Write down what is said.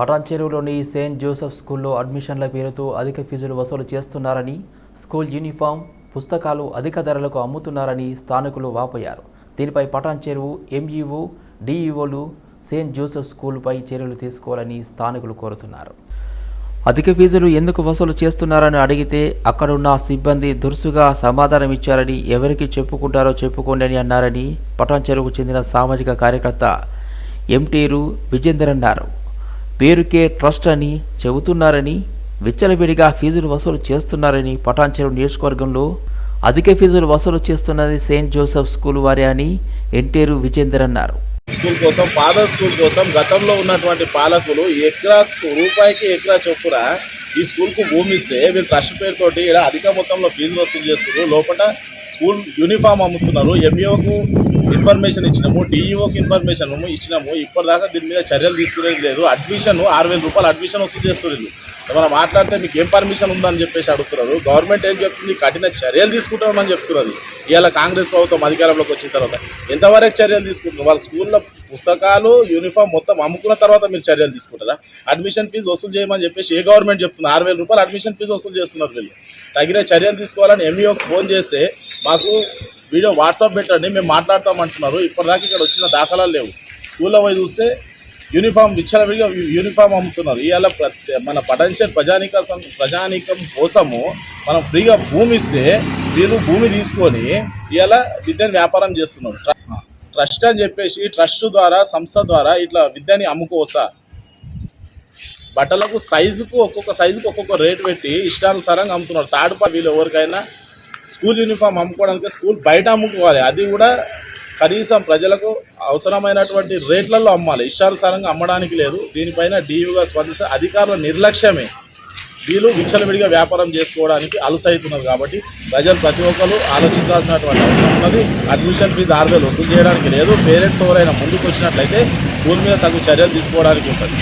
Patan చెరువులోని Saint Joseph స్కూల్లో అడ్మిషన్ల పేరుతో అధిక ఫీజులు వసూలు చేస్తున్నారని స్కూల్ యూనిఫామ్ పుస్తకాలు అధిక ధరలకు అమ్ముతున్నారని స్థానికులు వాపోయారు. దీనిపై పటాన్ చెరువు ఎంఈఓ డిఈఓలు సెయింట్ జోసెఫ్ స్కూల్పై చర్యలు తీసుకోవాలని స్థానికులు కోరుతున్నారు. అధిక ఫీజులు ఎందుకు వసూలు చేస్తున్నారని అడిగితే అక్కడున్న సిబ్బంది దురుసుగా సమాధానం ఇచ్చారని ఎవరికి చెప్పుకుంటారో చెప్పుకోండి అని అన్నారని పటాన్ చెరువుకు చెందిన సామాజిక కార్యకర్త ఎంటీరు విజేందర్ అన్నారు. పేరుకే ట్రస్ట్ అని చెబుతున్నారని విచ్చలవిడిగా ఫీజులు వసూలు చేస్తున్నారని పటాన్చెరు నియోజకవర్గంలో అధిక ఫీజులు వసూలు చేస్తున్నది సెయింట్ జోసెఫ్ స్కూల్ వారే అని ఎన్టీఆర్ విజేందర్ అన్నారు. స్కూల్ కోసం ఫాదర్ స్కూల్ కోసం గతంలో ఉన్నటువంటి పాలకులు ఎకరా రూపాయికి ఎకరా చొప్పున ఈ స్కూల్కు భూమి ఇస్తే వీళ్ళు ట్రస్ట్ పేరుతోటి ఇలా అధిక మొత్తంలో ఫీజులు వసూలు చేస్తున్నారు. లోపల స్కూల్ యూనిఫామ్ అమ్ముతున్నారు. ఎంఈఓకు ఇన్ఫర్మేషన్ ఇచ్చినాము డిఈఓకి ఇన్ఫర్మేషన్ ఇచ్చినాము ఇప్పటిదాకా దీని మీద చర్యలు తీసుకునేది లేదు. అడ్మిషన్ ఆరు వేల రూపాయలు అడ్మిషన్ వసూలు చేస్తున్నారు. మనం మాట్లాడితే మీకు ఏం పర్మిషన్ ఉందని చెప్పేసి అడుగుతున్నారు. గవర్నమెంట్ ఏం చెప్తుంది? కఠిన చర్యలు తీసుకుంటామని చెప్తున్నది ఇవాళ కాంగ్రెస్ ప్రభుత్వం అధికారంలోకి వచ్చిన తర్వాత ఎంతవరకు చర్యలు తీసుకుంటున్నారు? వాళ్ళ స్కూల్లో పుస్తకాలు యూనిఫామ్ మొత్తం అమ్ముకున్న తర్వాత మీరు చర్యలు తీసుకుంటారా? అడ్మిషన్ ఫీజు వసూలు చేయమని చెప్పేసి ఏ గవర్నమెంట్ చెప్తుంది? ఆరు వేల రూపాయలు అడ్మిషన్ ఫీజు వసూలు చేస్తున్నారు వీళ్ళు. తగిన చర్యలు తీసుకోవాలని ఎంఈఓకి ఫోన్ చేస్తే మాకు వీడియో వాట్సాప్ పెట్టండి మేము మాట్లాడతామంటున్నారు ఇప్పటిదాకా ఇక్కడ వచ్చిన దాఖలాలు లేవు. స్కూల్లో పోయి చూస్తే యూనిఫామ్ విచ్చలవిడిగా యూనిఫామ్ అమ్ముతున్నారు. ఇవాళ ప్రతి మన పటంచర్ ప్రజానిక ప్రజానీకం కోసము మనం ఫ్రీగా భూమి ఇస్తే వీళ్ళు భూమి తీసుకొని ఇవాళ విద్యను వ్యాపారం చేస్తున్నారు. ట్ర- ట్రస్ట్ అని చెప్పేసి ట్రస్ట్ ద్వారా సంస్థ ద్వారా ఇట్లా విద్యని అమ్ముకోవచ్చా? బట్టలకు సైజుకు ఒక్కొక్క సైజుకు ఒక్కొక్క రేటు పెట్టి ఇష్టానుసారంగా అమ్ముతున్నారు. పార్టీ వీళ్ళు ఎవరికైనా స్కూల్ యూనిఫామ్ అమ్ముకోవడానికి స్కూల్ బయట అమ్ముకోవాలి. అది కూడా కనీసం ప్రజలకు అవసరమైనటువంటి రేట్లలో అమ్మాలి. ఇష్టానుసారంగా అమ్మడానికి లేదు. దీనిపైన డీయూగా స్పందిస్తే అధికారుల నిర్లక్ష్యమే. వీళ్ళు విచ్చలవిడిగా వ్యాపారం చేసుకోవడానికి అలసవుతున్నారు కాబట్టి ప్రజలు ప్రతి ఒక్కరు ఆలోచించాల్సినటువంటి అవసరం ఉన్నది. అడ్మిషన్ ఫీజు ఆరు వేలు వసూలు చేయడానికి లేదు. పేరెంట్స్ ఎవరైనా ముందుకు వచ్చినట్లయితే స్కూల్ మీద తగు చర్యలు తీసుకోవడానికి ఉంటుంది.